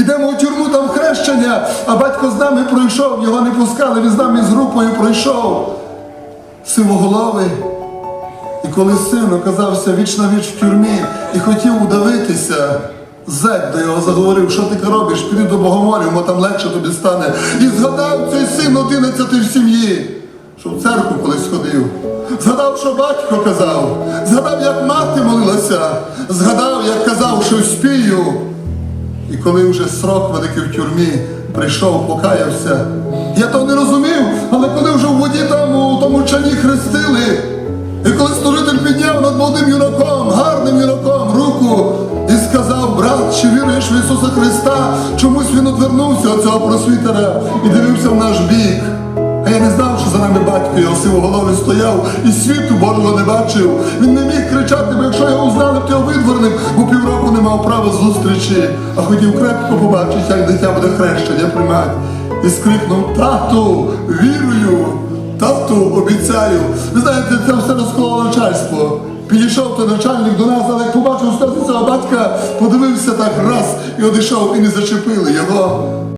Йдемо у тюрму, там хрещення, а батько з нами пройшов, його не пускали, він з нами з групою пройшов. Сивоголовий. І коли син оказався віч на віч в тюрмі і хотів удавитися, зек до його заговорив, що ти робиш, піди до Богомолів, мо там легше тобі стане. І згадав цей син одинадцятий в сім'ї, що в церкву колись ходив. Згадав, що батько казав, згадав, як мати молилася, згадав, як казав, що спію. І коли вже срок великий в тюрмі прийшов, покаявся. Я того не розумів, але коли вже в воді там у тому чані хрестили, і коли служитель підняв над молодим юнаком, гарним юнаком, руку і сказав, брат, чи віруєш в Ісуса Христа, чомусь він одвернувся від цього просвітера і дивився в наш бік. А я не знав, що за нами батько його сивоголовий стояв і світу Божого не бачив. Він не міг кричати, бо якщо мав право зустрічі, а хотів крепко побачити, як дитя буде хрещення приймати. І скрикнув тату, вірую, тату, обіцяю. Ви знаєте, це все розкололо начальство. Підійшов той начальник до нас, але як побачив сльози цього батька, подивився так раз і одійшов, і не зачепили його.